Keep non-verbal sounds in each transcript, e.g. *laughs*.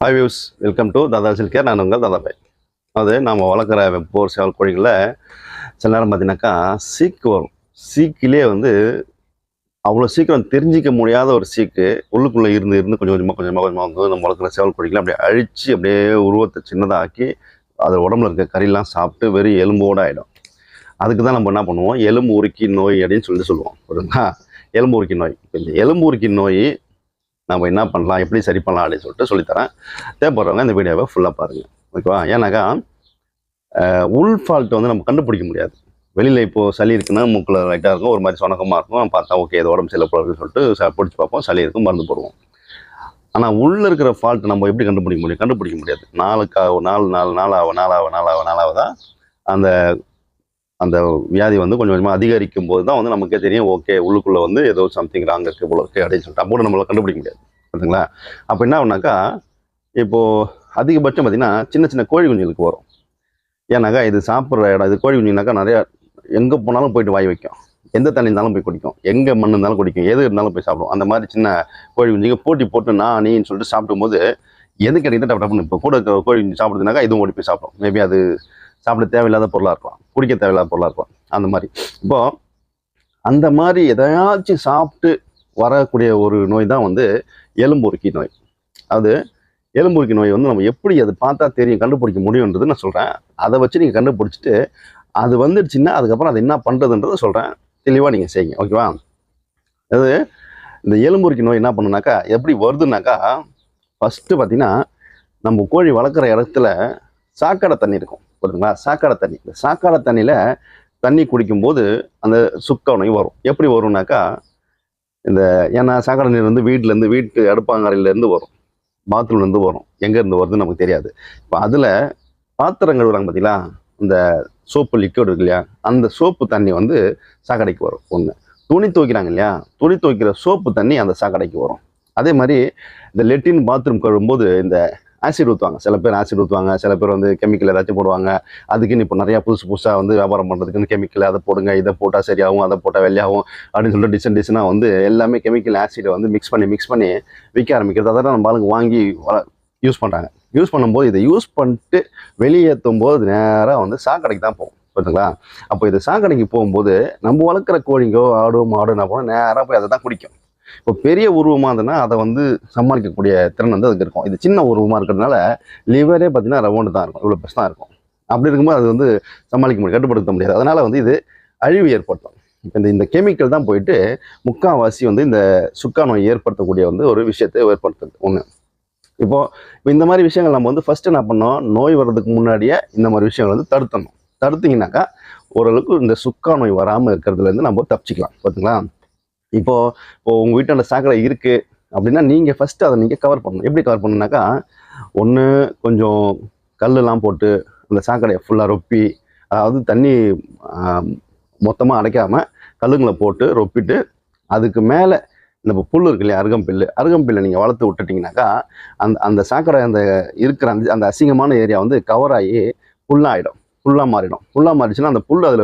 Hi views welcome to Dada silks நான் உங்கள் தாதாபாய் அது நம்ம வளர்க்குற போர் சேவல் கோழிகளில் சில நேரம் பார்த்தீங்கன்னாக்கா சீக்கு வரும். சீக்கிலே வந்து அவ்வளோ சீக்கிரம் தெரிஞ்சிக்க முடியாத ஒரு சீக்கு உள்ளுக்குள்ளே இருந்து இருந்து கொஞ்சம் கொஞ்சமாக கொஞ்சமாக கொஞ்சமாக வந்து நம்ம வளர்க்குற சேவல் கோழிகளை அப்படியே அழித்து அப்படியே உருவத்தை சின்னதாக்கி அது உடம்புல இருக்க கறிலாம் சாப்பிட்டு வெறும் எலும்போடு ஆகிடும் அதுக்கு தான் நம்ம என்ன பண்ணுவோம்? எலும்பு உருக்கி நோய் அப்படின்னு சொல்லிட்டு சொல்லுவோம். புரியுதுங்களா? எலும்பு உருக்கி நோய். இப்போ இந்த எலும்பு உருக்கி நோய் நம்ம என்ன பண்ணலாம் எப்படி சரி பண்ணலாம் அப்படின்னு சொல்லிட்டு சொல்லித்தரேன். தேவைப்படுறவங்க இந்த வீடியோவை ஃபுல்லாக பாருங்கள் ஓகேவா ஏன்னாக்கா உள் ஃபால்ட் வந்து நம்ம கண்டுபிடிக்க முடியாது. வெளியில் இப்போது சளி இருக்குன்னா மூக்கில் லைட்டாக இருக்கும் ஒரு மாதிரி சொனக்கமாக இருக்கும். பார்த்தா ஓகே இது உடம்பு சரியில்லை போல இருக்குன்னு சொல்லிட்டு ச- பிடிச்சி பார்ப்போம். சளி இருக்கும் மருந்து போடுவோம். ஆனால் உள்ளே இருக்கிற ஃபால்ட் நம்ம எப்படி கண்டுபிடிக்க முடியும்? கண்டுபிடிக்க முடியாது. நாளுக்காக நாலு நாலு நாளாக நாளாக நாளாக நாளாக தான் அந்த அந்த வியாதி வந்து கொஞ்சம் கொஞ்சமாக அதிகரிக்கும் போது தான் வந்து நமக்கே தெரியும் ஓகே உள்ளுக்குள்ளே வந்து ஏதோ சம்திங் ராங் இருக்குது போல இருக்குது அப்படின்னு சொல்லிட்டு. அப்போ நம்மளால் கண்டுபிடிக்க முடியாது. புரியுதுங்களா அப்போ என்ன ஆகுனாக்கா இப்போது அதிகபட்சம் பார்த்திங்கன்னா சின்ன சின்ன கோழி குஞ்சுகளுக்கு வரும். ஏன்னாக்கா இது சாப்பிட்ற இடம் இது கோழி குஞ்சுனாக்கா நிறையா எங்கே போனாலும் போயிட்டு வாய் வைக்கும். எந்த தண்ணி இருந்தாலும் போய் குடிக்கும். எங்கே மண் இருந்தாலும் குடிக்கும். எது இருந்தாலும் போய் சாப்பிடும். அந்த மாதிரி சின்ன கோழி குஞ்சுங்க போட்டி போட்டு நான் நீன்னு சொல்லிட்டு சாப்பிடும்போது எது கிடைக்குது டப்பு டப்புன்னு இப்போ கூட கோழி குஞ்சு சாப்பிடுதுனாக்கா இதுவும் ஓடி போய் சாப்பிடும். மேபி அது சாப்பிட தேவையில்லாத பொருளாக இருக்கலாம் குடிக்க தேவையில்லாத பொருளாக இருக்கலாம் அந்த மாதிரி. இப்போது அந்த மாதிரி எதையாச்சும் சாப்பிட்டு வரக்கூடிய ஒரு நோய் தான் வந்து எலும்புருக்கி நோய். அது எலும்புருக்கி நோய் வந்து நம்ம எப்படி அது பார்த்தா தெரியும் கண்டுபிடிக்க முடியுன்றது நான் சொல்கிறேன் அதை வச்சு நீங்கள் கண்டுபிடிச்சிட்டு அது வந்துடுச்சுன்னா அதுக்கப்புறம் அது என்ன பண்ணுறதுன்றதை சொல்கிறேன் தெளிவாக நீங்கள் செய்யுங்க ஓகேவா? அது இந்த எலும்புருக்கி நோய் என்ன பண்ணுனாக்கா எப்படி வருதுனாக்கா ஃபஸ்ட்டு பார்த்திங்கன்னா நம்ம கோழி வளர்க்குற இடத்துல சாக்கடை தண்ணி இருக்கும். புரியுதுங்களா சாக்கடை தண்ணி. இந்த சாக்கடை தண்ணியில் தண்ணி குடிக்கும்போது அந்த சுக்கவனை வரும். எப்படி வரும்னாக்கா இந்த ஏன்னா சாக்கடை நீர் வந்து வீட்டிலேருந்து வீட்டு அடுப்பாங்கரையிலேருந்து வரும். பாத்ரூம்லேருந்து வரும். எங்கேருந்து வருதுன்னு நமக்கு தெரியாது. இப்போ அதில் பாத்திரம் கழுவுறாங்க பார்த்தீங்களா இந்த சோப்பு லிக்விட் இருக்கு இல்லையா? அந்த சோப்பு தண்ணி வந்து சாக்கடைக்கு வரும். ஒன்று துணி துவைக்கிறாங்க இல்லையா? துணி துவைக்கிற சோப்பு தண்ணி அந்த சாக்கடைக்கு வரும். அதே மாதிரி இந்த லெட்டின் பாத்ரூம் கழுவும்போது இந்த ஆசிட் ஊற்றுவாங்க சில பேர் ஆசிட் ஊற்றுவாங்க சில பேர் வந்து கெமிக்கல் ஏதாச்சும் போடுவாங்க. அதுக்குன்னு இப்போ நிறையா புதுசு புதுசாக வந்து வியாபாரம் பண்ணுறதுக்குன்னு கெமிக்கல் அதை போடுங்க இதை போட்டால் சரியாகும் அதை போட்டால் வெள்ளையாகும் அப்படின்னு சொல்லிட்டு டிசைன் டிசைனாக வந்து எல்லாமே கெமிக்கல் ஆசிடை வந்து மிக்ஸ் பண்ணி மிக்ஸ் பண்ணி விற்க ஆரம்பிக்கிறது. அதெல்லாம் நம்ம ஆளுங்க வாங்கி யூஸ் பண்ணுறாங்க யூஸ் பண்ணும்போது இதை யூஸ் பண்ணிட்டு வெளியேற்றும் போது நேராக வந்து சாக்கடைக்கு தான் போகும். பார்த்துங்களா அப்போ இது சாக்கடைக்கு போகும்போது நம்ம வளர்க்குற கோழிங்கோ ஆடோ மாடோ என்ன போனால் நேராக போய் அதை தான் குடிக்கும். இப்போ பெரிய உருவமாக இருந்ததுன்னா அதை வந்து சமாளிக்கக்கூடிய திறன் வந்து அதுக்கு இருக்கும். இது சின்ன உருவமாக இருக்கிறதுனால லிவரே பார்த்தீங்கன்னா ரவுண்டு தான் இருக்கும். இவ்வளோ பெருசு தான் இருக்கும். அப்படி இருக்கும்போது அது வந்து சமாளிக்க முடியாது கட்டுப்படுத்த முடியாது. அதனால் வந்து இது அழிவு ஏற்படுத்தும். இப்போ இந்த இந்த கெமிக்கல் தான் போயிட்டு முக்கால்வாசி வந்து இந்த சுக்கா நோய் ஏற்படுத்தக்கூடிய வந்து ஒரு விஷயத்தை ஏற்படுத்துது. ஒன்று இப்போது இப்போ இந்த மாதிரி விஷயங்கள் நம்ம வந்து ஃபஸ்ட்டு என்ன பண்ணோம்? நோய் வர்றதுக்கு முன்னாடியே இந்த மாதிரி விஷயங்கள் வந்து தடுத்தணும். தடுத்தீங்கன்னாக்கா ஓரளவுக்கு இந்த சுக்கா நோய் வராமல் இருக்கிறதுலேருந்து நம்ம தப்பிச்சிக்கலாம். பார்த்தீங்களா இப்போ இப்போ உங்கள் அந்த சாக்கடை இருக்குது அப்படின்னா நீங்கள் ஃபஸ்ட்டு அதை நீங்கள் கவர் பண்ணணும். எப்படி கவர் பண்ணுனாக்கா ஒன்று கொஞ்சம் கல்லெலாம் போட்டு அந்த சாக்கடையை ஃபுல்லாக ரொப்பி அதாவது தண்ணி மொத்தமாக அடைக்காமல் கல்லுங்களை போட்டு ரொப்பிட்டு அதுக்கு மேலே இந்த புல் இருக்கு இல்லையா அருகம்பில்லு அருகம்பில்லை நீங்கள் வளர்த்து விட்டுட்டிங்கனாக்கா அந்த அந்த சாக்கடை அந்த இருக்கிற அந்த அந்த அசிங்கமான ஏரியா வந்து கவர் ஆகி புல்லாகிடும் புல்லாக மாறிடும். புல்லாக மாறிச்சுன்னா அந்த புல் அதில்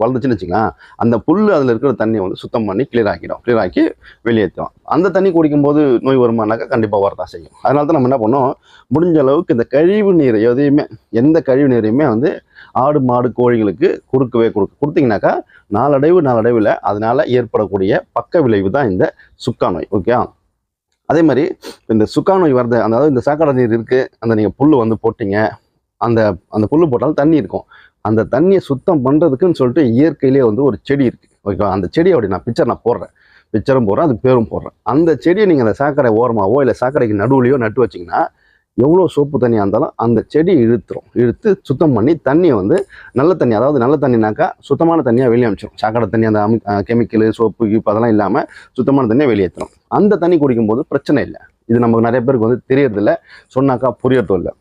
வளர்ந்துச்சுன்னு வச்சுக்கலாம் அந்த புல் அதில் இருக்கிற தண்ணியை வந்து சுத்தம் பண்ணி கிளியர் ஆக்கிடும். கிளியர் ஆக்கி வெளியேற்றும் அந்த தண்ணி குடிக்கும்போது நோய் வருமானாக்கா கண்டிப்பாக வரதான் செய்யும். அதனால தான் நம்ம என்ன பண்ணோம்? முடிஞ்ச அளவுக்கு இந்த கழிவு நீர் எதையுமே எந்த கழிவு நீரையுமே வந்து ஆடு மாடு கோழிகளுக்கு கொடுக்கவே கொடுக்க கொடுத்தீங்கன்னாக்கா நாளடைவு நாளடைவில் அதனால் ஏற்படக்கூடிய பக்க விளைவு தான் இந்த சுக்கா நோய். ஓகே? அதே மாதிரி இந்த சுக்கா நோய் வரது அதாவது இந்த சாக்கடை நீர் இருக்குது அந்த நீங்கள் புல் வந்து போட்டிங்க அந்த அந்த புல் போட்டாலும் தண்ணி இருக்கும். அந்த தண்ணியை சுத்தம் பண்ணுறதுக்குன்னு சொல்லிட்டு இயற்கையிலே வந்து ஒரு செடி இருக்குது ஓகேவா? அந்த செடியை அப்படி நான் பிக்சர் நான் போடுறேன். பிக்சரும் போடுறேன் அது பேரும் போடுறேன். அந்த செடியை நீங்கள் அந்த சாக்கடை ஓரமாகவோ இல்லை சாக்கடைக்கு நடுவுலையோ நட்டு வச்சிங்கன்னா எவ்வளோ சோப்பு தண்ணியாக இருந்தாலும் அந்த செடி இழுத்துரும். இழுத்து சுத்தம் பண்ணி தண்ணியை வந்து நல்ல தண்ணி அதாவது நல்ல தண்ணினாக்கா சுத்தமான தண்ணியாக வெளியே அமிச்சிடும் சாக்கடை தண்ணி அந்த அமி கெமிக்கலு சோப்பு கீப்பு அதெல்லாம் இல்லாமல் சுத்தமான தண்ணியை வெளியேற்றும் அந்த தண்ணி குடிக்கும்போது பிரச்சனை இல்லை. இது நமக்கு நிறைய பேருக்கு வந்து தெரியறதில்ல. சொன்னாக்கா புரியறதும் இல்லை.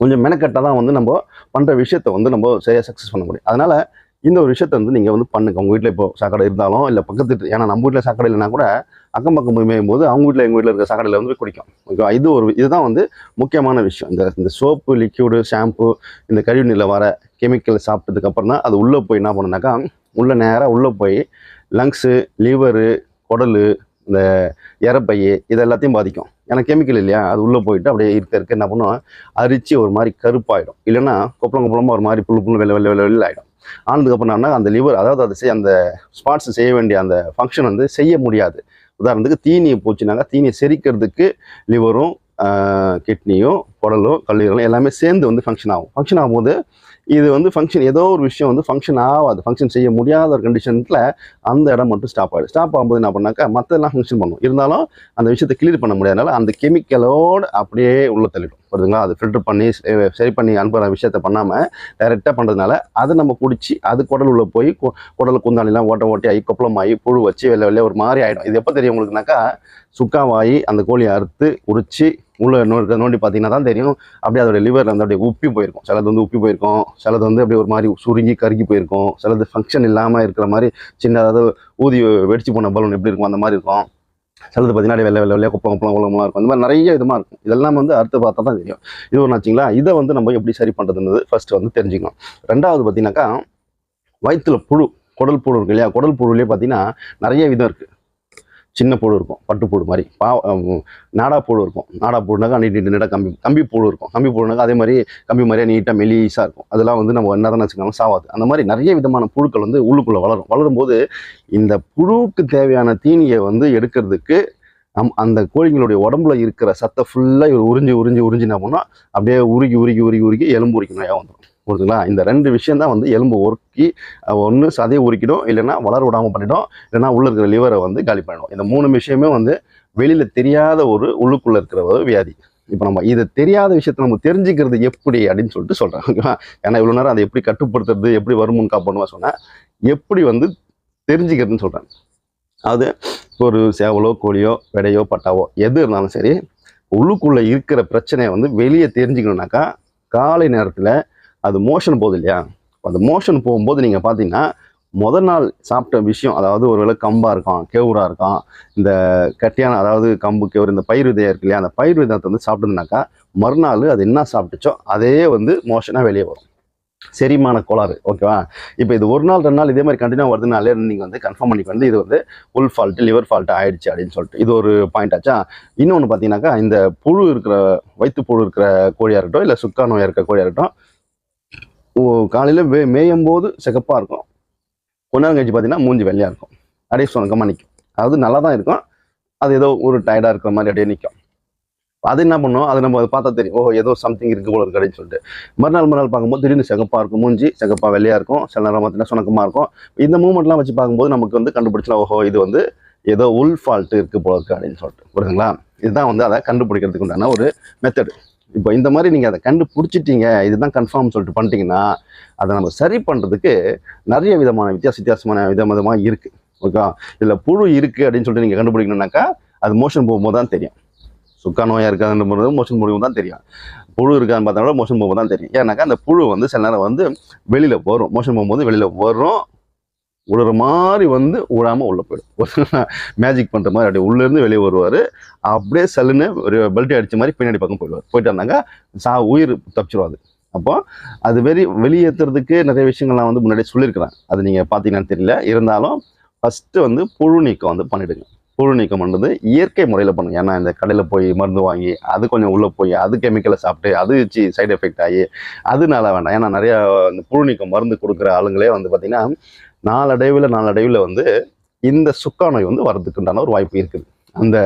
கொஞ்சம் மெனக்கட்டாக தான் வந்து நம்ம பண்ணுற விஷயத்தை வந்து நம்ம சரியாக சக்ஸஸ் பண்ண முடியும். அதனால் இந்த ஒரு விஷயத்தை வந்து நீங்கள் வந்து பண்ணுங்க. உங்கள் வீட்டில் இப்போ சாக்கடை இருந்தாலும் இல்லை பக்கத்து ஏன்னா நம்ம வீட்டில் சாக்கடை இல்லைனா கூட அக்கம் பக்கம் போய் மேயும்போது அவங்க வீட்டில் எங்கள் வீட்டில் இருக்க சாக்கடையில் வந்து குடிக்கும். ஓகேவா இது ஒரு இதுதான் வந்து முக்கியமான விஷயம். இந்த இந்த சோப்பு லிக்யூடு ஷாம்பு இந்த கழிவு நீரில் வர கெமிக்கல் சாப்பிட்டதுக்கப்புறம் தான் அது உள்ளே போய் என்ன பண்ணுனாக்கா உள்ளே நேராக உள்ளே போய் லங்ஸு லிவரு குடலு இந்த இறப்பையே இது எல்லாத்தையும் பாதிக்கும். ஏன்னா கெமிக்கல் இல்லையா? அது உள்ளே போயிட்டு அப்படியே இருக்க இருக்க என்ன பண்ணுவோம் அரிச்சு ஒரு மாதிரி கருப்பாயிடும். இல்லைன்னா கொப்பளம் கொப்பளமாக ஒரு மாதிரி புல்லு புல்லு வெள்ளை வெள்ளை வெள்ளை வெள்ளை ஆகிடும் ஆனதுக்கப்புறம் என்ன அந்த லிவர் அதாவது அது செய்ய அந்த ஸ்பாட்ஸ் செய்ய வேண்டிய அந்த ஃபங்க்ஷன் வந்து செய்ய முடியாது. உதாரணத்துக்கு தீனியை போச்சுனாக்கா தீனியை செரிக்கிறதுக்கு லிவரும் கிட்னியும் குடலும் கல்லீரலும் எல்லாமே சேர்ந்து வந்து ஃபங்க்ஷன் ஆகும். ஃபங்க்ஷன் ஆகும்போது இது வந்து ஃபங்க்ஷன் ஏதோ ஒரு விஷயம் வந்து ஃபங்க்ஷன் ஆகாது. ஃபங்க்ஷன் செய்ய முடியாத ஒரு கண்டிஷனில் அந்த இடம் மட்டும் ஸ்டாப் ஆகிடும் ஸ்டாப் ஆகும்போது என்ன பண்ணாக்கா மற்றெல்லாம் ஃபங்க்ஷன் பண்ணும். இருந்தாலும் அந்த விஷயத்தை கிளியர் பண்ண முடியாதனால அந்த கெமிக்கலோடு அப்படியே உள்ள தள்ளிடும். புரியுதுங்களா? அது ஃபில்டர் பண்ணி சரி- பண்ணி அனுப்புகிற விஷயத்த பண்ணாமல் டைரெக்டாக பண்ணுறதுனால அதை நம்ம குடிச்சு அது குடல் உள்ளே போய் குடல் குந்தாணிலாம் ஓட்ட ஓட்டி ஆகி கொப்பளமாகி புழு வச்சு வெளில வெள்ளை ஒரு மாதிரி ஆகிடும் இது எப்போ தெரியும் உங்களுக்குனாக்கா சுக்காவாகி அந்த கோழியை அறுத்து உரிச்சு உள்ள நோண்டி நோண்டி பார்த்தீங்கன்னா தான் தெரியும். அப்படியே அதோட லிவரில் வந்து அப்படியே உப்பி போயிருக்கும். சிலது வந்து உப்பி போயிருக்கும். சிலது வந்து அப்படியே ஒரு மாதிரி சுருங்கி கருகி போயிருக்கும். சிலது ஃபங்க்ஷன் இல்லாமல் இருக்கிற மாதிரி சின்ன அதாவது ஊதி வெடிச்சு போன பலூன் எப்படி இருக்கும் அந்த மாதிரி இருக்கும். சிலது பார்த்தீங்கன்னா வெள்ளை வெள்ளை வெள்ளையாக குப்பம் குப்பம் குளம்லாம் இருக்கும். அந்த மாதிரி நிறைய விதமாக இருக்கும். இதெல்லாம் வந்து அடுத்து பார்த்தா தான் தெரியும். இது ஒன்று ஆச்சுங்களா? இதை வந்து நம்ம எப்படி சரி பண்ணுறதுன்றது ஃபஸ்ட்டு வந்து தெரிஞ்சுக்கணும். ரெண்டாவது பார்த்தீங்கன்னாக்கா வயிற்றுல புழு குடல் புழு இருக்கு இல்லையா? குடல் புழுலேயே பார்த்தீங்கன்னா நிறைய விதம் இருக்குது சின்ன புழு இருக்கும் பட்டுப்பூடு மாதிரி. பா நாடா போடு இருக்கும். நாடா போடுனாக்கா நீட்டு நீட்டாக கம்பி கம்பி போடு இருக்கும். கம்பி போடுனாக்கா அதே மாதிரி கம்பி மாதிரியே நீட்டாக மெலிசாக இருக்கும். அதெல்லாம் வந்து நம்ம என்ன தானே சாவாது. அந்த மாதிரி நிறைய விதமான புழுக்கள் வந்து உள்ளுக்குள்ளே வளரும். வளரும்போது இந்த புழுவுக்கு தேவையான தீனியை வந்து எடுக்கிறதுக்கு நம் அந்த கோழிங்களுடைய உடம்புல இருக்கிற சத்தை ஃபுல்லாக உறிஞ்சி உறிஞ்சி உறிஞ்சினா போனால் அப்படியே உருகி உருகி உருகி உருகி எலும்பு உரிக்கணும் நோயாக வந்துடும் புரியுதுங்களா இந்த ரெண்டு விஷயம் தான் வந்து எலும்பு உருக்கி ஒன்று சதையை உருக்கிடும் இல்லைன்னா வளர விடாமல் பண்ணிடும் இல்லைன்னா உள்ள இருக்கிற லிவரை வந்து காலி பண்ணிடும். இந்த மூணு விஷயமே வந்து வெளியில் தெரியாத ஒரு உள்ளுக்குள்ளே இருக்கிற ஒரு வியாதி. இப்போ நம்ம இதை தெரியாத விஷயத்தை நம்ம தெரிஞ்சுக்கிறது எப்படி அப்படின்னு சொல்லிட்டு சொல்கிறேன் ஓகேவா? ஏன்னா இவ்வளோ நேரம் அதை எப்படி கட்டுப்படுத்துறது எப்படி வருமுன் காப்பாடுவா சொன்னேன். எப்படி வந்து தெரிஞ்சுக்கிறதுன்னு சொல்கிறேன் அது ஒரு சேவலோ கோழியோ விடையோ பட்டாவோ எது இருந்தாலும் சரி உள்ளுக்குள்ளே இருக்கிற பிரச்சனையை வந்து வெளியே தெரிஞ்சுக்கணுன்னாக்கா காலை நேரத்தில் அது மோஷன் போகுது இல்லையா அந்த மோஷன் போகும்போது நீங்கள் பார்த்தீங்கன்னா முதல் நாள் சாப்பிட்ட விஷயம் அதாவது ஒருவேளை கம்பாக இருக்கும் கேவுரா இருக்கும் இந்த கட்டியான அதாவது கம்பு கேவுரு இந்த பயிர் விதையாக இருக்கு இல்லையா அந்த பயிர் விதத்தை வந்து சாப்பிட்டதுனாக்கா மறுநாள் அது என்ன சாப்பிட்டுச்சோ அதே வந்து மோஷனாக வெளியே வரும். செரிமான கோளாறு ஓகேவா இப்போ இது ஒரு நாள் ரெண்டு நாள் இதே மாதிரி கண்டினியூ வருதுனாலே நீங்கள் வந்து கன்ஃபார்ம் பண்ணிக்க வந்து இது வந்து உள் ஃபால்ட்டு லிவர் ஃபால்ட்டு ஆயிடுச்சு அப்படின்னு சொல்லிட்டு. இது ஒரு பாயிண்ட் ஆச்சா? இன்னொன்று பார்த்தீங்கன்னாக்கா இந்த புழு இருக்கிற வயிற்று புழு இருக்கிற கோழியாக இருக்கட்டும் இல்லை சுக்கா நோயாக இருக்கிற கோழியாக இருக்கட்டும் காலையில் வே மேயும் போது சிகப்பாக இருக்கும். கொஞ்ச நேரம் கழிச்சு பார்த்தீங்கன்னா மூஞ்சி வெள்ளையாக இருக்கும். அப்படியே சுணக்கமாக நிற்கும் அதாவது நல்லா தான் இருக்கும். அது ஏதோ ஒரு டயர்டாக இருக்கிற மாதிரி அப்படியே நிற்கும் அது என்ன பண்ணும்? அது நம்ம அதை பார்த்தா தெரியும். ஓ ஏதோ சம்திங் இருக்கு போல இருக்கு அப்படின்னு சொல்லிட்டு. மறுநாள் மறுநாள் பார்க்கும்போது திடீர்னு சிகப்பாக இருக்கும். மூஞ்சி சிகப்பாக வெள்ளையாக இருக்கும். சில நேரம் பார்த்தீங்கன்னா சுணக்கமாக இருக்கும். இந்த மூமெண்ட்லாம் வச்சு பார்க்கும்போது நமக்கு வந்து கண்டுபிடிச்சலாம் ஓஹோ இது வந்து ஏதோ உள் ஃபால்ட்டு இருக்குது போல இருக்கு அப்படின்னு சொல்லிட்டு. புரியுதுங்களா? இதுதான் வந்து அதை கண்டுபிடிக்கிறதுக்கு உண்டான ஒரு மெத்தடு இப்போ இந்த மாதிரி நீங்கள் அதை கண்டுபிடிச்சிட்டீங்க இதுதான் கன்ஃபார்ம் சொல்லிட்டு பண்ணிட்டீங்கன்னா அதை நம்ம சரி பண்ணுறதுக்கு நிறைய விதமான வித்தியாச வித்தியாசமான விதம் விதமாக இருக்குது ஓகே இதில் புழு இருக்குது அப்படின்னு சொல்லிட்டு நீங்கள் கண்டுபிடிக்கணும்னாக்கா அது மோஷன் போகும்போது தான் தெரியும். சுக்கா நோயாக இருக்காதுன்றது மோஷன் போகும்போது தான் தெரியும். புழு இருக்கான்னு பார்த்தா கூட மோஷன் போகும்போது தான் தெரியும். ஏன்னாக்கா அந்த புழு வந்து சில நேரம் வந்து வெளியில் வரும். மோஷன் போகும்போது வெளியில் வரும். உழுற மாதிரி வந்து விடாமல் உள்ளே போயிடும். மேஜிக் பண்ணுற மாதிரி அப்படியே உள்ளேருந்து வெளியே வருவார். அப்படியே சல்லுன்னு ஒரு பெல்ட் அடித்த மாதிரி பின்னாடி பக்கம் போயிடுவார். போயிட்டு வந்தாங்க சா உயிர் தப்பிச்சிருவாது அப்போ அது வெறி வெளியேற்றுறதுக்கு நிறைய விஷயங்கள் நான் வந்து முன்னாடியே சொல்லியிருக்கிறேன். அது நீங்கள் பார்த்தீங்கன்னு தெரியல. இருந்தாலும் ஃபஸ்ட்டு வந்து புழு நீக்கம் வந்து பண்ணிவிடுங்க புழு நீக்கம் பண்ணுறது இயற்கை முறையில் பண்ணுங்க. ஏன்னா இந்த கடையில் போய் மருந்து வாங்கி அது கொஞ்சம் உள்ளே போய் அது கெமிக்கலை சாப்பிட்டு அது சி சைடு எஃபெக்ட் ஆகி அதனால வேண்டாம். ஏன்னா நிறையா இந்த புழு நீக்கம் மருந்து கொடுக்குற ஆளுங்களே வந்து பார்த்திங்கன்னா நாளடைவில் நாளடைவில் வந்து இந்த சுக்கா நோய் வந்து வர்றதுக்குண்டான ஒரு வாய்ப்பு இருக்குது. அந்த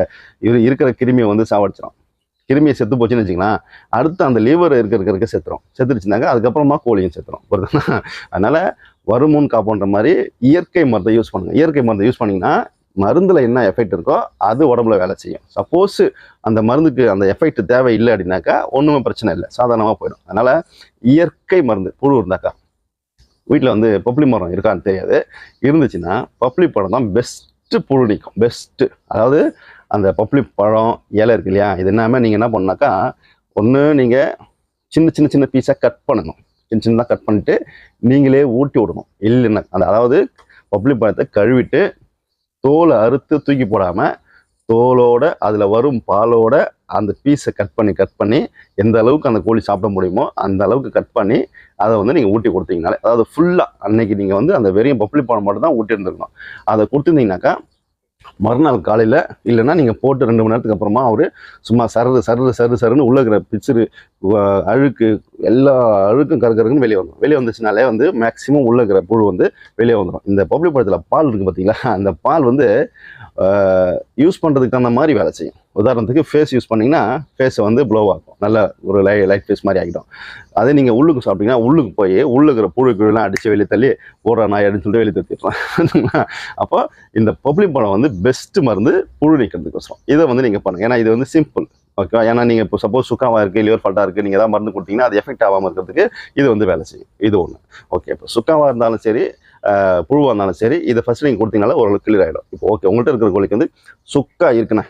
இரு இருக்கிற கிருமியை வந்து சாவடிச்சிடும் கிருமியை செத்து போச்சுன்னு வச்சிங்கன்னா அடுத்து அந்த லிவர் இருக்க இருக்க இருக்க செத்துரும். செத்துருச்சுனாக்கா அதுக்கப்புறமா கோழியும் செத்துரும். புரியுதுங்களா? அதனால் வருமுன் காப்போன்ற மாதிரி இயற்கை மருந்தை யூஸ் பண்ணுங்க. இயற்கை மருந்தை யூஸ் பண்ணிங்கன்னா மருந்தில் என்ன எஃபெக்ட் இருக்கோ அது உடம்புல வேலை செய்யும். சப்போஸ் அந்த மருந்துக்கு அந்த எஃபெக்ட் தேவை இல்லை அப்படின்னாக்கா ஒன்றுமே பிரச்சனை இல்லை. சாதாரணமாக போயிடும். அதனால் இயற்கை மருந்து புழு இருந்தாக்கா வீட்டில் வந்து பப்ளி மரம் இருக்கான்னு தெரியாது. இருந்துச்சுன்னா பப்ளி பழம் தான் பெஸ்ட்டு புழு நீக்கும். பெஸ்ட்டு அதாவது அந்த பப்ளி பழம் இலை இருக்கு இல்லையா? இது எல்லாமே நீங்கள் என்ன பண்ணாக்கா ஒன்று நீங்கள் சின்ன சின்ன சின்ன பீஸாக கட் பண்ணணும். சின்ன சின்னதாக கட் பண்ணிட்டு நீங்களே ஊட்டி விடணும். இல்லைன்னா அந்த அதாவது பப்ளி பழத்தை கழுவிட்டு தோலை அறுத்து தூக்கி போடாமல் தோலோட அதில் வரும் பாலோட அந்த பீஸை கட் பண்ணி கட் பண்ணி எந்த அளவுக்கு அந்த கோழி சாப்பிட முடியுமோ அந்த அளவுக்கு கட் பண்ணி அதை வந்து நீங்கள் ஊட்டி கொடுத்தீங்கனாலே அதாவது ஃபுல்லாக அன்னைக்கு நீங்கள் வந்து அந்த வெறும் பப்ளி பானை மட்டும் தான் ஊட்டி இருந்திருக்கணும் அதை கொடுத்துருந்தீங்கன்னாக்கா மறுநாள் காலையில் இல்லைன்னா நீங்கள் போட்டு ரெண்டு மணி நேரத்துக்கு அப்புறமா அவர் சும்மா சரு சரு சரு சருன்னு உள்ளே இருக்கிற பிக்சரு அழுக்கு எல்லா அழுக்கும் கருக்கருக்குன்னு வெளியே வந்துடும் வெளியே வந்துச்சுனாலே வந்து மேக்ஸிமம் உள்ளே இருக்கிற புழு வந்து வெளியே வந்துடும் இந்த பப்ளிக் படத்தில் பால் இருக்குது பார்த்தீங்களா அந்த பால் வந்து யூஸ் பண்ணுறதுக்கு தகுந்த மாதிரி வேலை செய்யும். உதாரணத்துக்கு ஃபேஸ் யூஸ் பண்ணிங்கன்னா ஃபேஸை வந்து ப்ளோ ஆகும். நல்ல ஒரு லை லைட் ஃபேஸ் மாதிரி ஆகிடும். அதே நீங்கள் உள்ளுக்கு சாப்பிட்டீங்கன்னா உள்ளுக்கு போய் உள்ளுக்கிற புழு கிழலாம் அடித்து வெளியே தள்ளி போடுற நாய் அப்படின்னு சொல்லிட்டு வெளியே தூக்கிடலாம் அப்போ இந்த பப்ளிக் படம் வந்து பெஸ்ட்டு மருந்து புழு நீக்கிறதுக்கோசரம். இதை வந்து நீங்கள் பண்ணுங்கள் ஏன்னா இது வந்து சிம்பிள் ஓகேவா ஏன்னா நீங்கள் இப்போ சப்போஸ் சுக்காவாக இருக்குது லிவர் ஃபால்ட்டாக இருக்குது நீங்கள் ஏதாவது மருந்து கொடுத்தீங்கன்னா அது எஃபெக்ட் ஆகாமல் இருக்கிறதுக்கு இது வந்து வேலை செய்யும். இது ஒன்று ஓகே இப்போ சுக்காவாக இருந்தாலும் சரி புழுவாக இருந்தாலும் சரி இதை ஃபஸ்ட்டு நீங்கள் கொடுத்தீங்கனால ஓரளவுக்கு கிளியர் ஆகிடும் இப்போ ஓகே உங்கள்கிட்ட இருக்கிற கோழிக்கு வந்து சுக்கா இருக்குண்ணே.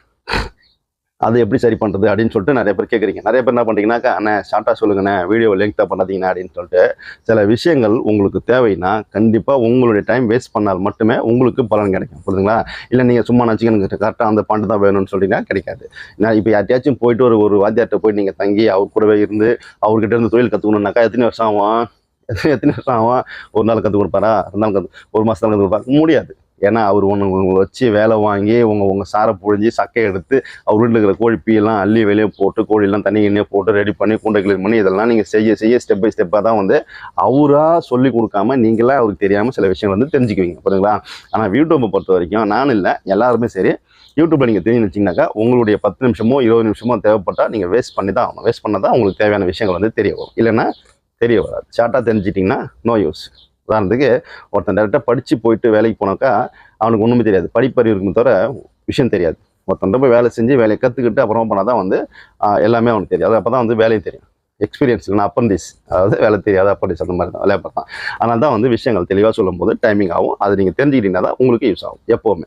அது எப்படி சரி பண்ணுறது அப்படின்னு சொல்லிட்டு நிறைய பேர் கேட்குறீங்க நிறைய பேர் என்ன பண்ணுறீங்கன்னாக்கா அண்ணே ஷார்ட்டாக சொல்லுங்கண்ணே வீடியோ லெங்க்த்தாக பண்ணாதீங்கண்ணா அப்படின்னு சொல்லிட்டு சில விஷயங்கள் உங்களுக்கு தேவைன்னா கண்டிப்பாக உங்களுடைய டைம் வேஸ்ட் பண்ணால் மட்டுமே உங்களுக்கு பலன் கிடைக்கும். புரியுதுங்களா இல்லை நீங்கள் சும்மா நினச்சிக்க எனக்கு கரெக்டாக அந்த பாட்டு தான் வேணும்னு சொல்லிட்டீங்கன்னா கிடைக்காது. நான் இப்போ யார்ட்டையாச்சும் போயிட்டு ஒரு ஒரு வாத்தியார்ட்ட போய் நீங்கள் தங்கி அவர் கூடவே இருந்து அவர்கிட்ட இருந்து தொழில் கற்றுக்கணுன்னாக்கா எத்தனை வருஷம் ஆகும்? எத்தனை வருஷம் ஆகும்? ஒரு நாள் கற்றுக் கொடுப்பாரா? ரெண்டு நாள் கற்று ஒரு மாதம் கற்றுக் கொடுப்பாரு? முடியாது. ஏன்னா அவர் ஒன்று உங்களை வச்சு வேலை வாங்கி உங்கள் உங்கள் சாரை புழிஞ்சு சக்கையை எடுத்து அவர் வீட்டில் இருக்கிற கோழி பீயெல்லாம் அள்ளி வெளியே போட்டு கோழியெல்லாம் தண்ணி எண்ணெய் போட்டு ரெடி பண்ணி கூண்டை கிளீன் பண்ணி இதெல்லாம் நீங்கள் செய்ய செய்ய ஸ்டெப் பை ஸ்டெப்பாக தான் வந்து அவராக சொல்லி கொடுக்காம நீங்களாக அவருக்கு தெரியாமல் சில விஷயங்கள் வந்து தெரிஞ்சுக்குவீங்க. புரியுதுங்களா? ஆனால் யூடியூப்பை பொறுத்த வரைக்கும் நான் இல்லை எல்லாருமே சரி. யூடியூப்பில் நீங்கள் தெரிஞ்சு வச்சிங்கனாக்கா உங்களுடைய பத்து நிமிஷமோ இருபது நிமிஷமோ தேவைப்பட்டால் நீங்கள் வேஸ்ட் பண்ணி தான் ஆகணும். வேஸ்ட் பண்ணால் தான் உங்களுக்கு தேவையான விஷயங்கள் வந்து தெரிய வரும். இல்லைன்னா தெரிய வராது. ஷார்ட்டாக தெரிஞ்சிட்டிங்கன்னா நோ யூஸ் உதாரணத்துக்கு ஒருத்தன் டேரெக்டாக படித்து போயிட்டு வேலைக்கு போனாக்கா அவனுக்கு ஒன்றுமே தெரியாது. படிப்பறிவு இருக்குமே தவிர விஷயம் தெரியாது. ஒருத்தன் போய் வேலை செஞ்சு வேலையை கற்றுக்கிட்டு அப்புறமா போனால் தான் வந்து எல்லாமே அவனுக்கு தெரியும். அது அப்போ தான் வந்து வேலையும் தெரியும். எக்ஸ்பீரியன்ஸ் இல்லைனா அப்பண்டிஸ் அதாவது வேலை தெரியாத அப்பண்டிஸ் அந்த மாதிரி தான் வேலையை பார்த்தான் அதனால தான் வந்து விஷயங்கள் தெளிவாக சொல்லும்போது டைமிங் ஆகும். அது நீங்கள் தெரிஞ்சுக்கிட்டீங்கன்னா தான் உங்களுக்கு யூஸ் ஆகும். எப்போவுமே.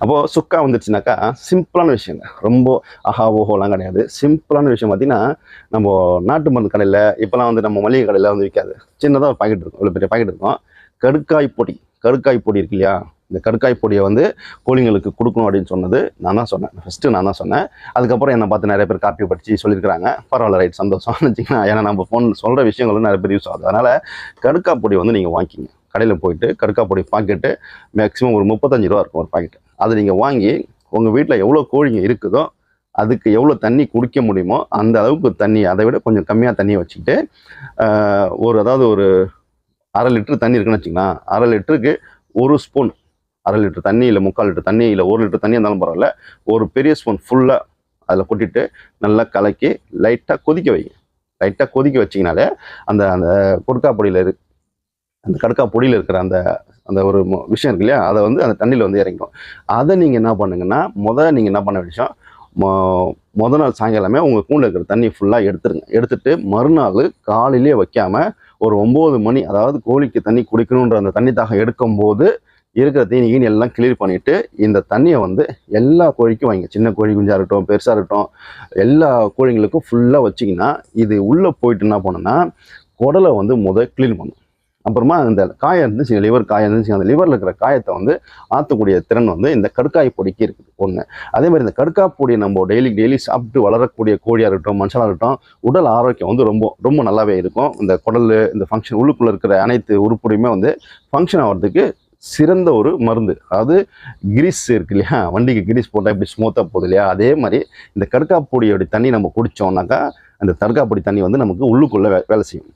அப்போது சுக்கா வந்துருச்சுனாக்கா சிம்பிளான விஷயங்க. ரொம்ப அஹா ஓஹோலாம் கிடையாது. சிம்பிளான விஷயம் பார்த்திங்கன்னா நம்ம நாட்டு மருந்து கடையில் இப்போலாம் வந்து நம்ம மளிகை கடையில் வந்து விற்காது சின்னதாக ஒரு பாக்கெட் இருக்கும். இவ்வளோ பெரிய பாக்கெட் இருக்கும். கடுக்காய் பொடி கடுக்காய் பொடி இருக்கு இல்லையா? இந்த கடுக்காய் பொடியை வந்து கோழிங்களுக்கு கொடுக்கணும் அப்படின்னு சொன்னது நான் தான் சொன்னேன். ஃபஸ்ட்டு நான் தான் சொன்னேன். அதுக்கப்புறம் என்னை பார்த்து நிறைய பேர் காப்பி படித்து சொல்லியிருக்கிறாங்க. பரவாயில்ல ரைட் சந்தோஷம். *laughs* வச்சிங்கன்னா ஏன்னா நம்ம ஃபோன் சொல்கிற விஷயங்களும் நிறைய பேர் யூஸ் ஆகுது. அதனால் கடுக்காய் பொடி வந்து நீங்கள் வாங்கிக்கிங்க. கடையில் போயிட்டு கடுக்காய் பொடி பாக்கெட்டு மேக்ஸிமம் ஒரு முப்பத்தஞ்சு ரூபா இருக்கும் ஒரு பாக்கெட் அதை நீங்கள் வாங்கி உங்கள் வீட்டில் எவ்வளோ கோழிங்க இருக்குதோ அதுக்கு எவ்வளோ தண்ணி குடிக்க முடியுமோ அந்த அளவுக்கு தண்ணி அதை விட கொஞ்சம் கம்மியாக தண்ணியை வச்சுக்கிட்டு ஒரு அதாவது ஒரு அரை லிட்டரு தண்ணி இருக்குன்னு வச்சுக்கலாம் அரை லிட்டருக்கு ஒரு ஸ்பூன் அரை லிட்டர் தண்ணி இல்லை முக்கால் லிட்டர் தண்ணி இல்லை ஒரு லிட்டர் தண்ணி இருந்தாலும் பரவாயில்ல ஒரு பெரிய ஸ்பூன் ஃபுல்லாக அதில் கொட்டிட்டு நல்லா கலக்கி லைட்டாக கொதிக்க வைங்க. லைட்டாக கொதிக்க வச்சிங்கனாலே அந்த அந்த கொடுக்கா பொடியில் இரு அந்த கடுக்கா பொடியில் இருக்கிற அந்த அந்த ஒரு விஷயம் இருக்கு இல்லையா? அதை வந்து அந்த தண்ணியில் வந்து இறங்கிடும். அதை நீங்கள் என்ன பண்ணுங்கன்னா முத நீங்கள் என்ன பண்ண விஷயம் மொ- நாள் சாயங்காலமே உங்கள் கூண்டில் இருக்கிற தண்ணி ஃபுல்லாக எடுத்துருங்க. எடுத்துட்டு மறுநாள் காலையிலேயே வைக்காமல் ஒரு ஒம்பது மணி அதாவது கோழிக்கு தண்ணி குடிக்கணுன்ற அந்த தண்ணி தாகம் எடுக்கும்போது இருக்கிற தீனி கீனி எல்லாம் கிளியர் பண்ணிவிட்டு இந்த தண்ணியை வந்து எல்லா கோழிக்கும் வாங்க சின்ன கோழி குஞ்சாக இருக்கட்டும் பெருசாக இருக்கட்டும் எல்லா கோழிங்களுக்கும் ஃபுல்லாக வச்சிங்கன்னா இது உள்ளே போயிட்டு என்ன பண்ணுன்னா குடலை வந்து முத க்ளீன் பண்ணும். அப்புறமா அந்த காயம் இருந்துச்சு லிவர் காயம் இருந்துச்சு அந்த லிவரில் இருக்கிற காயத்தை வந்து ஆற்றக்கூடிய திறன் வந்து இந்த கடுக்காய் பொடிக்கு இருக்குது ஒன்று அதே மாதிரி இந்த கடுக்காய் பொடியை நம்ம டெய்லி டெய்லி சாப்பிட்டு வளரக்கூடிய கோழியாக இருக்கட்டும் மனுஷனாக இருக்கட்டும் உடல் ஆரோக்கியம் வந்து ரொம்ப ரொம்ப நல்லாவே இருக்கும். இந்த குடல் இந்த ஃபங்க்ஷன் உள்ளுக்குள்ளே இருக்கிற அனைத்து உறுப்புடையுமே வந்து ஃபங்க்ஷன் ஆகிறதுக்கு சிறந்த ஒரு மருந்து. அதாவது கிரீஸ் இருக்கு இல்லையா? வண்டிக்கு கிரீஸ் போட்டால் இப்படி ஸ்மூத்தாக போகுது இல்லையா? அதே மாதிரி இந்த கடுக்காய் தண்ணி நம்ம குடித்தோம்னாக்கா அந்த கடுக்காய் தண்ணி வந்து நமக்கு உள்ளுக்குள்ளே வேலை செய்யும்.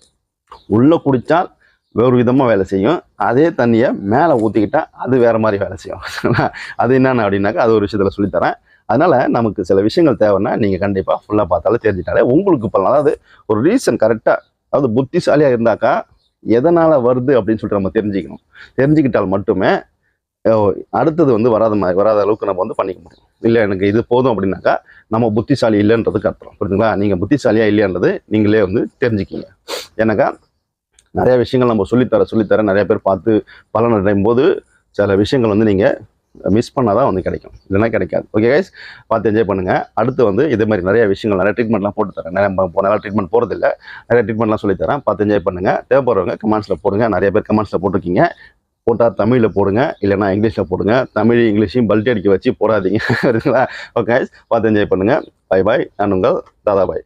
உள்ளே குடித்தால் வேறு விதமாக வேலை செய்யும். அதே தண்ணியை மேலே ஊற்றிக்கிட்டால் அது வேறு மாதிரி வேலை செய்யும். *laughs* அது என்னென்ன அப்படின்னாக்கா அது ஒரு விஷயத்தில் சொல்லித்தரேன். அதனால் நமக்கு சில விஷயங்கள் தேவைன்னா நீங்கள் கண்டிப்பாக ஃபுல்லாக பார்த்தாலும் தெரிஞ்சிட்டாலே உங்களுக்கு பலன் அதாவது ஒரு ரீசன் கரெக்டாக அதாவது புத்திசாலியாக இருந்தாக்கா எதனால் வருது அப்படின்னு சொல்லிட்டு நம்ம தெரிஞ்சுக்கணும். தெரிஞ்சுக்கிட்டால் மட்டுமே அடுத்தது வந்து வராத மாதிரி வராத அளவுக்கு நம்ம வந்து பண்ணிக்க முடியும். இல்லை எனக்கு இது போதும் அப்படின்னாக்கா நம்ம புத்திசாலி இல்லைன்றதுக்கு அர்த்தம். புரியுதுங்களா நீங்கள் புத்திசாலியாக இல்லைன்றது நீங்களே வந்து தெரிஞ்சுக்கிங்க. ஏன்னாக்கா நிறைய விஷயங்கள் நம்ம சொல்லித்தர சொல்லித்தர நிறைய பேர் பார்த்து பலன் அடையும் போது சில விஷயங்கள் வந்து நீங்கள் மிஸ் பண்ணால் தான் வந்து கிடைக்கும். இல்லைன்னா கிடைக்காது. ஓகே கைஸ் பார்த்து என்ஜாய் பண்ணுங்கள் அடுத்து வந்து இதே மாதிரி நிறைய விஷயங்கள் நிறைய ட்ரீட்மெண்ட்லாம் போட்டு தரேன். நிறைய இப்போ நிறைய ட்ரீட்மெண்ட் போகிறதில்ல நிறைய ட்ரீட்மெண்ட்லாம் சொல்லித்தரேன். பார்த்து என்ஜாய் பண்ணுங்கள் தேவைப்படுறவங்க கமெண்ட்ஸில் போடுங்க. நிறைய பேர் கமெண்ட்ஸில் போட்டிருக்கீங்க. போட்டால் தமிழில் போடுங்க. இல்லைன்னா இங்கிலீஷில் போடுங்க. தமிழ் இங்கிலீஷையும் பல்ட்டி அடிக்க வச்சு போடாதீங்க. *laughs* சரிங்களா? ஓகே பார்த்து என்ஜாய் பண்ணுங்கள் பை பாய் நான் உங்கள் தாதா பாய்.